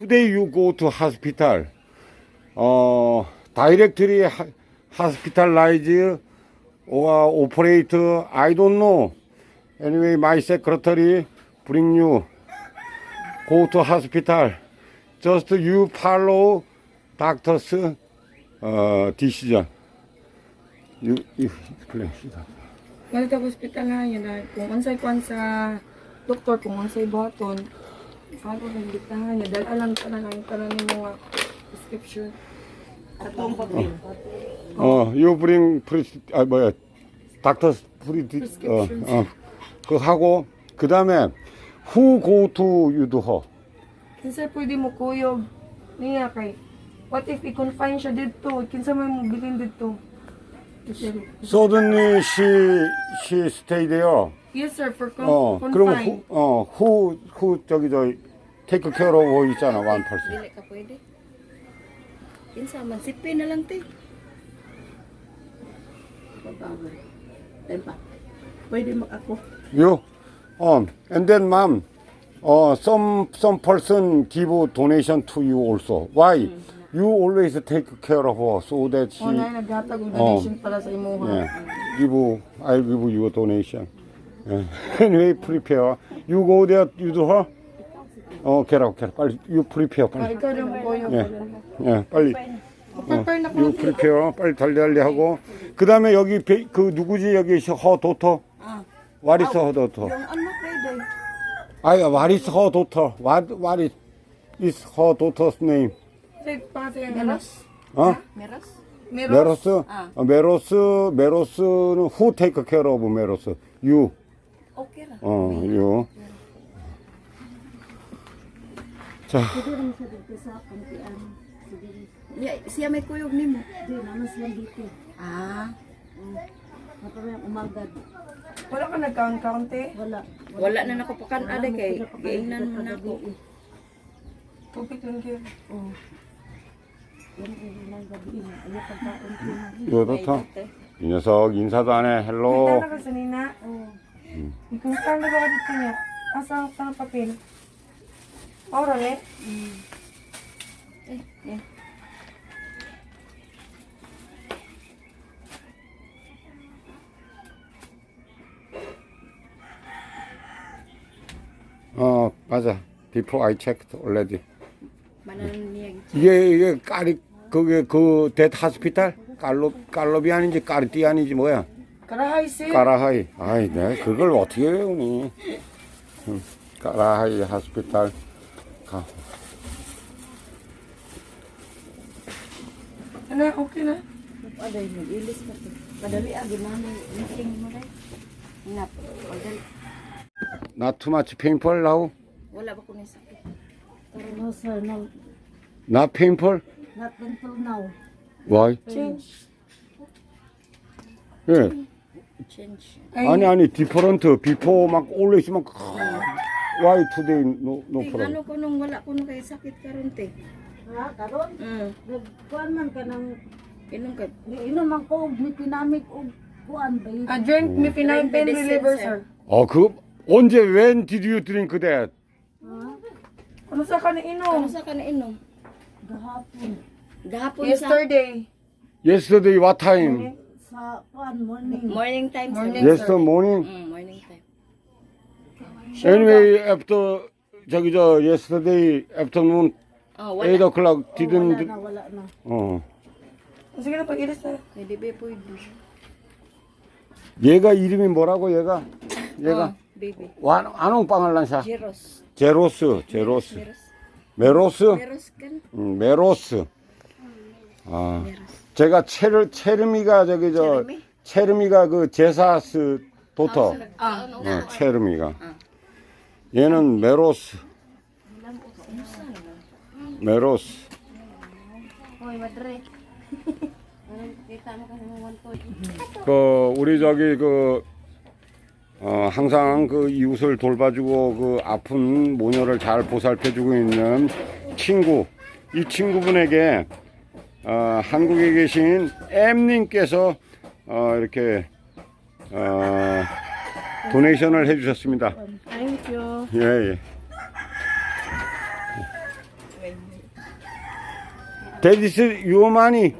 Today you go to hospital. Uh, directly hospitalize or operate. I don't know. Anyway, my secretary bring you go to hospital. Just you follow doctor's uh, decision. You, you. Ngal ka hospital ha yun na kung doktor kung unsay ako nang diktahan niya dahil alam ka na lang tanan ni mga prescription Atong papel. 어, you bring 프리, 아, 뭐야, 닥터 프리, 어, 어, 그 하고, 그 다음에, who go to you to her? kinsa pwede mo kuyog niya kay what if i-confine siya dito kinsa may mo bilin dito Suddenly she, she stay there. Yes sir for con- 어, 그러면 who, confine 어, who, who, 저기, 저, take care of her 있잖아, one person. Dili ka pwede. Kinsa man sipin na lang ti. Tempa. Pwede mag ako. You, um, and then mom, uh, some, some person give donation to you also. Why? You always take care of her so that she, o na naghatag og Oh. donation para sa imuha Yeah. Give, I'll give you a donation. Anyway, prepare. You go there, you do her. 어, get out, get out. 빨리, you prepare, Ah, 빨리. mo kuyog 예, 예, 빨리. prepare na You prepare, 빨리 달달리 하고. 그 다음에 여기, 베- 그, 누구지, 여기, 허 도터? Ah. What is her daughter? Yung ano pwede. 아니, what is her daughter? What, what is, is her daughter's name? Meros? 어? Meros? meron 메로스? 아. 어, 메로스, 메로스는 who take care of 메로스? You. Ra. 어, you. 자, Ya, siya may kuyog nimo. Di naman sila dito. Ah. Matamay umagad. wala ka nag-count-count eh Wala. Wala na nako pakan ade kay giingnan man ako. tupit lang kayo Oh. Na. 요 도터. 이 녀석 인사도 안 해. 헬로. Oh. Ba dito niya? Asa sa papel? Ora eh. Eh, eh. 어, 맞아. Before I checked already. 이게 이게 까리 그게 그 데트 하스피탈 깔로 깔로비 아닌지 까리띠 아닌지 뭐야? Sis. 까라하이. 아이, 내가 그걸 어떻게 외우니? 응, 까라하이 하스피탈 가. Ano, okay na. Ano yun? Mag-ilis ka to. Madali agad namin. Meeting mo rin. Nap. Madali. Not too much painful now. Wala ba ko ni sakit? No sir, no. Not painful. Not until now. Why? Change. 예. Change. 아니 아니 different. Before 막 always 막 Why today no no Ting, problem? ano ko nung wala ko nung kay sakit karon te. Ha? Karon? Mm. Nagkuhan man ka ng... Inom ka. Iinom man ko. May pinamig o kuhan ba yun? A drink me pinang pain reliever sir. 어, 그 언제 when did you drink that? Ano sa ka na Ano inom? sa ka na inom? Gahapon. Gahapon sa Yesterday. Yesterday what time? Sa kuhan morning. morning time. Morning. Yesterday morning. Mm, morning time. Anyway, after 저기 저 yesterday afternoon Oh, 8 wala. o'clock Wala didn't na, wala na. 어. Sige na, pag-ilis na. Pwede ba pwede? 얘가 이름이 뭐라고 얘가? 얘가 Oh, baby. 완 안홍빵을란샤 Jeros. 제로스 제로스 Meros. 메로스 Meros kan? 음, 메로스 아 Meros. 제가 체르 체르미가 저기 저 체르미? 체르미가 그 제사스 도터. Ah, 어, 체르미가. 얘는 메로스. 메로스. one 그 우리 저기 그 어, 항상 그 이웃을 돌봐주고 그 아픈 모녀를 잘 보살펴주고 있는 친구. 이 친구분에게 어, 한국에 계신 M님께서 어, 이렇게 어, 도네이션을 해주셨습니다. Thank you. 예, 예. That is your money.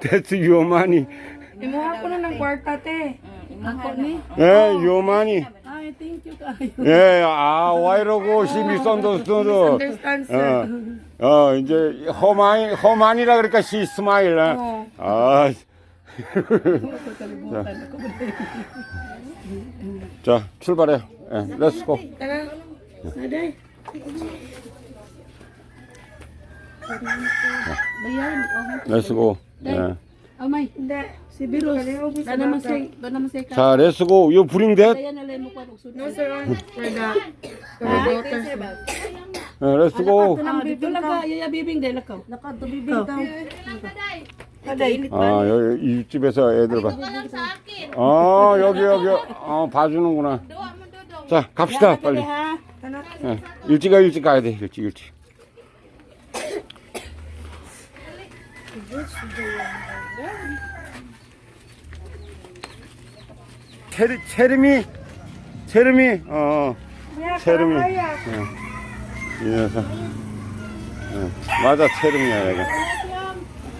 That's your money. Imuha ko na ng kwarta, te. Ako ni. Yeah, your money. Kayo. 예, 아, 와이러고. Understand, sir. 어, 어, 이제 허마이, 허만이라 그러니까 she smile. 어. 아, 자, 출발해. 예. Naday. Bayan. Let's go. 예. Amay. Hindi. Si Biros. Doon naman siya. Doon naman siya. ka. 자, go. You bring that. Bayan na lang mo kwan. Ugsod. No, sir. on. For the, for the daughters. 예, let's go. Ah, dito lang ka. Yaya bibing dahil lakaw. Naka, tubibig daw. 아, 여기 이 집에서 애들 봐. 아, 여기 여기. 어, 봐주는구나. 자, 갑시다 빨리. 예, 일찍 가 일찍 가야 돼. 일찍 일찍. 체리 체르미 체르미 어 체르미 이 녀석. 예, 맞아 체르미야 얘가.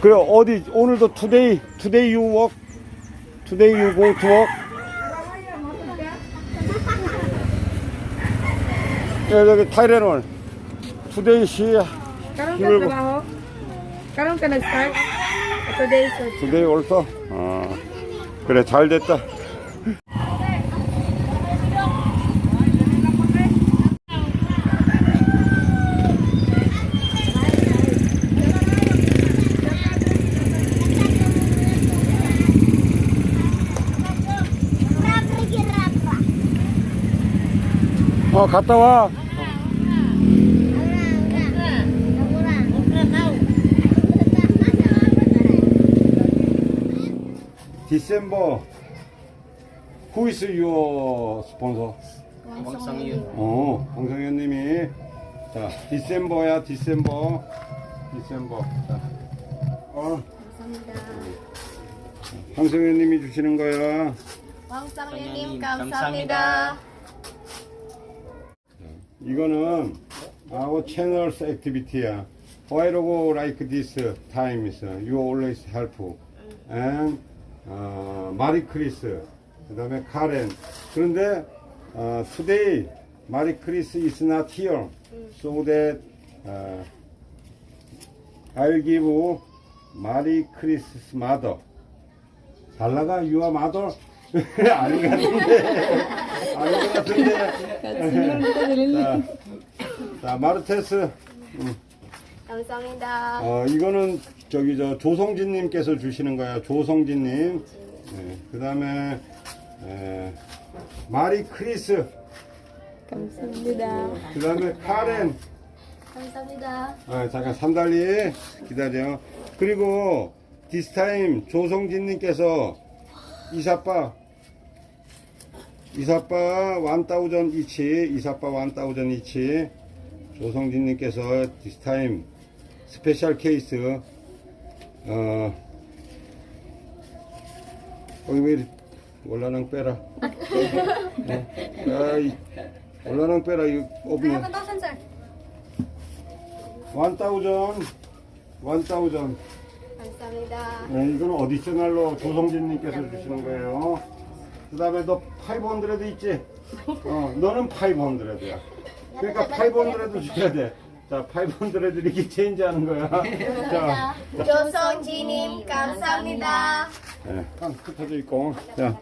그래 어디 오늘도 투데이 투데이 유 워크? 투데이 유고투 워크? 예, 저기 타이레놀. 투데이 시 ka Karon ka nag-start? Today. 투데이 올서 어 그래 잘 됐다 어 갔다 와 디셈버 Who is your sponsor? 어, 황성현 님이 자 디셈버야 디셈버 디셈버 자, 어 황성현 님이 주시는 거야 Pangsangyunim kamsamnida. 이거는 our channel's activity야 why logo like this times you always help and 어, 마리 크리스 그 다음에 카렌. 그런데 어, today 마리 크리스 is not here. so that 어, I'll give 마리 크리스 mother. 달라가 you are mother? 아닌 것 같은데. 아닌 것 같은데. 자, 자 마르테스. 감사합니다. 어, 이거는 저기 저 조성진님께서 주시는 거야. 조성진님. 네, 그 다음에 마리 크리스. Kamsahamnida. 그 다음에 카렌. 감사합니다. 아, 잠깐 산달리 기다려. 그리고 디스타임 조성진님께서 이사빠 이사빠 완따우전 이치 이사빠 완따우전 이치 조성진님께서 디스타임 스페셜 케이스 어 거기 왜 이리 올라랑 빼라 네. 아이 올라랑 빼라 이거 없네 완따우전 완따우전 감사합니다. 네, 이거는 어디셔널로 조성진님께서 주시는 거예요. 그 다음에 너 500 있지? 어, 너는 500야. 그러니까 500 줘야 돼. 자, 500 이렇게 체인지 하는 거야. 자, 조성진님 감사합니다. 네, 한 흩어져 있고. 자,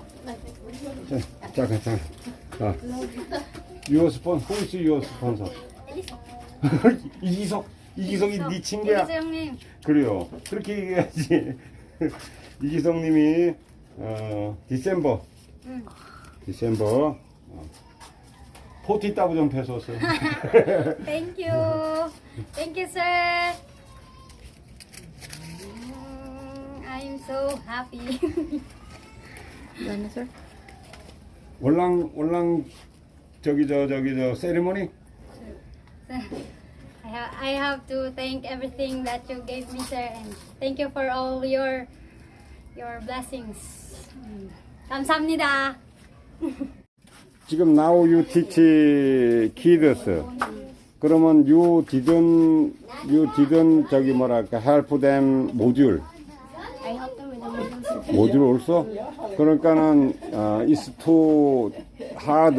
자, 잠깐, 잠깐. 자, 유어 스폰, 호이스 유어 스폰서. 이기석, 이기석이 네 친구야. 형님. 그래요. 그렇게 얘기해야지. 이기성님이 어 디셈버, 디셈버 어, 포티 따부 좀 패소스. Thank you. Thank you, sir. Mm, I'm so happy. Ano, sir? 월랑 월랑 저기 저 저기 저 세리머니. I, ha- I have to thank everything that you gave me, sir, and thank you for all your your blessings. Mm. 감사합니다. 지금 now you teach kids. 그러면 you didn't you didn't 저기 뭐랄까 help them module I helped them with the module also 그러니까는 어, it's too hard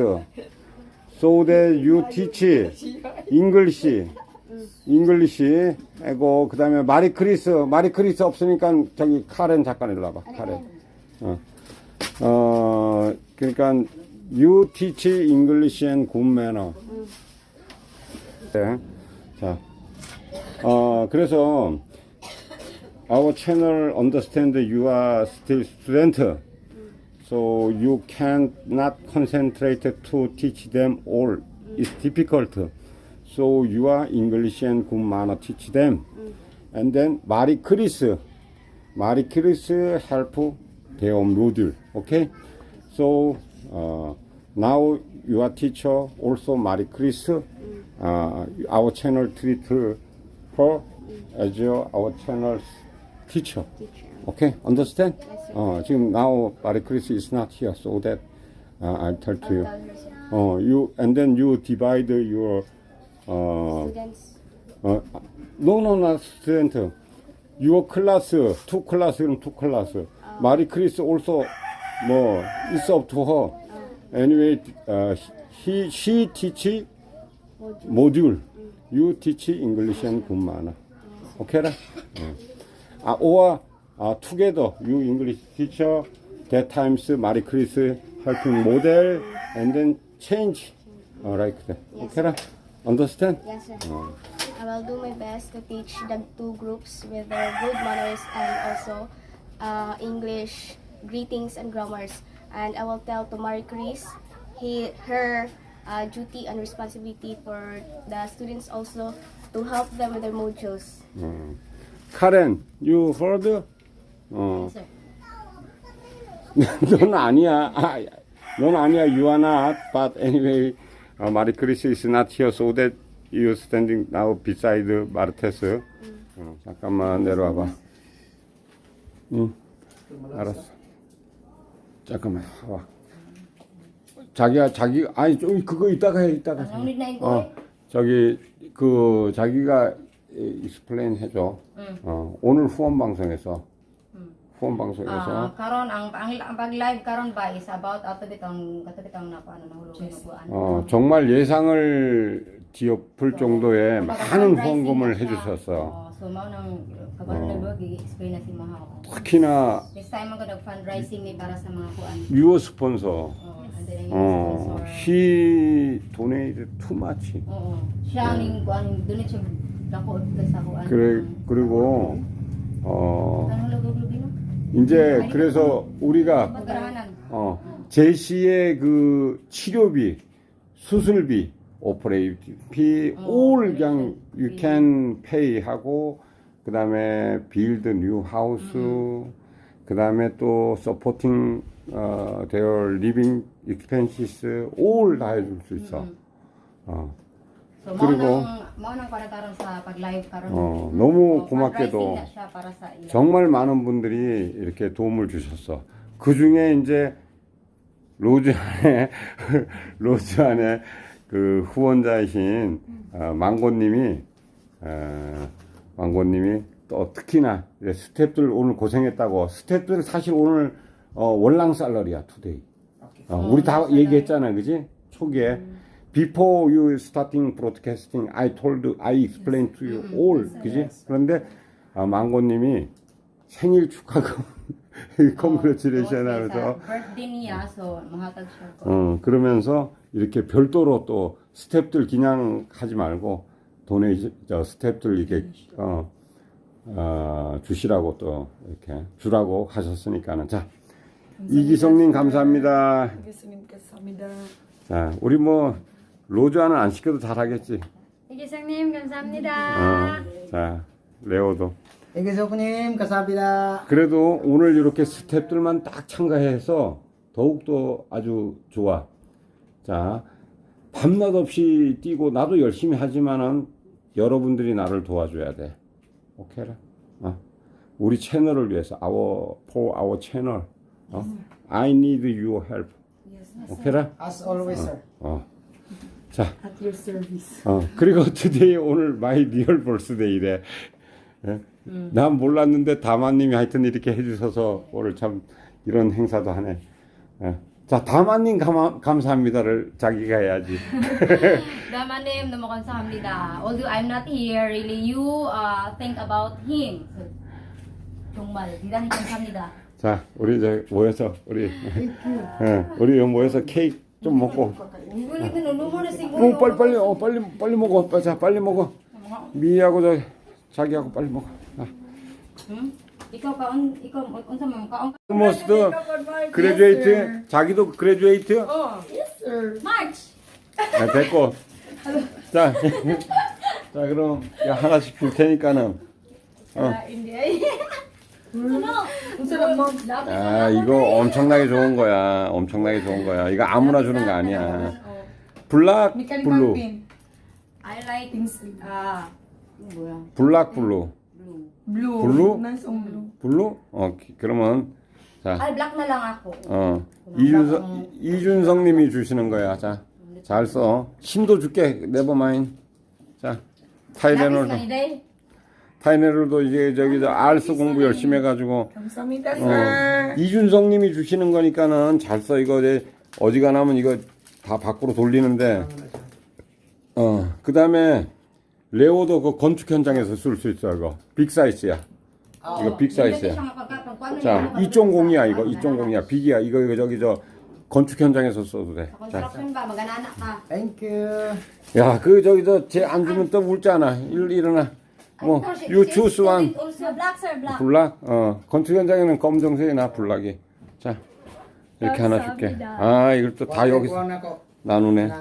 so that you teach English English 하고 그다음에 마리 크리스 마리 크리스 없으니까 저기 카렌 잠깐 일로 와봐 카렌 어, 어 그러니까 you teach English and good manner 네. 자, 어, 그래서 our channel understand you are still student, so you cannot concentrate to teach them all. It's difficult. So you are English and good manner teach them, and then Marie Chris, Marie Chris help their module. Okay, so uh, now your teacher also Marie Chris. Uh, our channel treat her as your, our channel's teacher. Okay, understand? 어, 지금 now Marie Chris is not here, so that uh, I'll tell to you. 어, you and then you divide your uh. 어, no, no, not student. Your class, two class, 그럼 two class. 마리 크리스 also 뭐 it's up to her. Anyway, uh, he she teach module. You teach English and good manner. 오케이라? 어. 아, or uh, together you English teacher that times 마리 크리스 helping model and then change uh, like that. 오케이라? Understand? Yes, sir. I will do my best to teach the two groups with their good manners and also uh, English greetings and grammars. And I will tell to Marie Chris he her uh, duty and responsibility for the students also to help them with their modules. 어. 카렌, you heard? 어, sir. 넌 아니야. 아, 넌 아니야. You are not. But anyway, 어, 마리 크리스 is not here, so that you standing now beside 마르테스. 어, 잠깐만 내려와봐. 응, 알았어. 잠깐만 와. 자기가 자기 아니 좀 그거 이따가 해 이따가. 해. 어, 저기 그 자기가 익스플레인 해줘. 어, 오늘 후원 방송에서 후원 방송에서 Ah, karon ang ang, ang pag-live karon ba is about ato bitong kato bitong na paano nahulog nuguan. 어, 정말 예상을 뒤엎을 정도의 많은 후원금을 해주셨어. Oh, si Maha. 특히나. 유어 스폰서. Oh, 어, he donated too much. 그래 그리고 어? 이제 그래서 우리가. 어 제시의 그 치료비, 수술비, 오퍼레이티비 all 그냥 you can pay 하고 그 다음에 build new house 그 다음에 또 supporting 어, their living expenses all 다 해줄 수 있어. 어. So 그리고-. 어, 너무 고맙게도. 정말 많은 분들이 이렇게 도움을 주셨어. 그 중에 이제 로즈 안에 로즈 안에 그 후원자이신 어, 망고님이 어, 망고님이 또 특히나 스탭들 오늘 고생했다고 스탭들 사실 오늘 어, 월랑 살러리야 투데이. 어, 우리 다 얘기했잖아, 그지? 초기에. Before you starting broadcasting, I told, I explained to you all, 그지? 그런데 아, 망고님이 생일 축하금, congratulation 하면서 birthday. 어, 그러면서 이렇게 별도로 또 스탭들 그냥 하지 말고 돈에 저 스탭들 이렇게 어, 어, 주시라고 또 이렇게 주라고 하셨으니까는 자 이기성님 감사합니다. 교수님 감사합니다. 자 우리 뭐 로즈아는 안 시켜도 잘하겠지. 이기성님 감사합니다. 어, 자 레오도 애기석님 감사합니다. 그래도 오늘 이렇게 스탭들만 딱 참가해서 더욱더 아주 좋아. 자, 밤낮 없이 뛰고 나도 열심히 하지만은 여러분들이 나를 도와줘야 돼. 오케이라? 어. 우리 채널을 위해서, our, for our channel. 어? I need your help. 오케이라? As always, sir. 어. 자, At your service. 어, 그리고 today 오늘 마이 리얼 벌스데이래. 예? 난 몰랐는데 다마님이 하여튼 이렇게 해주셔서 오늘 참 이런 행사도 하네. 예. 자, 다마님 감, 감사합니다를 자기가 해야지. Damanim na makamsahamnida. Although I'm not here, really you uh, think about him. 정말 대단히 감사합니다. 자, 우리 저 모여서 우리 예, 우리 여기 모여서 케이크 좀 먹고. 어, 빨리 빨리 어 빨리 빨리 먹어. 자, 빨리 먹어. 미하고 저 자기하고 빨리 먹어. 아. Hmm? Ikaw kaon, ikaw unsa man kaon almost graduate 자기도 graduate Oh, yes, sir. March. 아, 됐고 자, 자 그럼 야, 하나씩 줄 테니까는 어. 아 이거 엄청나게 좋은 거야 엄청나게 좋은 거야 이거 아무나 주는 거 아니야 블락 블루. I like ah ano 뭐야? 블락 블루 Blue. Blue. 블루 어 기- 그러면 자 Ay, black na lang ako. 어, 이준성, 이준성님이 주시는 거야. 자, 잘 써. 힘도 줄게. 네버마인. 자, Black 타이레놀도. 타이레놀도 이제 저기 저 알스 공부 열심히 해가지고. 감사합니다, 어, sir. 이준성님이 주시는 거니까는 잘 써. 이거 이제 어지간하면 이거 다 밖으로 돌리는데. 어, 그 다음에 레오도 그 건축 현장에서 쓸 수 있어. 이거 빅 사이즈야. 이거 빅 사이즈야. 자, 2.0이야 이거 2.0이야 빅이야 이거 이거 저기 저 건축 현장에서 써도 돼. 자, you. 야그 저기 저쟤 안 주면 또 울잖아. 일 일어나. 뭐 you choose one. Also, black, sir, black. 블락. 어 건축 현장에는 검정색이 나 블락이. 자 이렇게 하나 줄게. 아 이걸 또 다 여기서 나누네.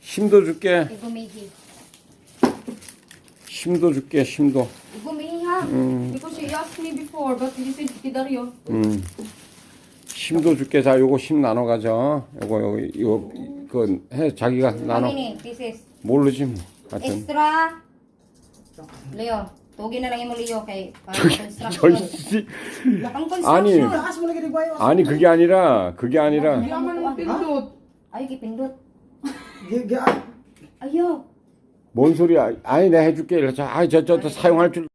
힘도 줄게. 힘도 줄게. Because she asked me before, but you said kidaryo. 음. 힘도 줄게. 자 요거 힘 나눠 가자. 요거 요거 이거 그해 자기가 나눠. 모르지 뭐. 하여튼. Extra. Leo, tugi na lang imo Leo kay para 저기 construction. 씨. Ang 아니 construction. Mo lagi? 아니 그게 아니라 그게 아니라 Yaman pindot. Ay, gipindot. Gi- gi- Ayo. 뭔 소리야? 아니 내가 해줄게. 이래서 아이 저저 저 사용할 줄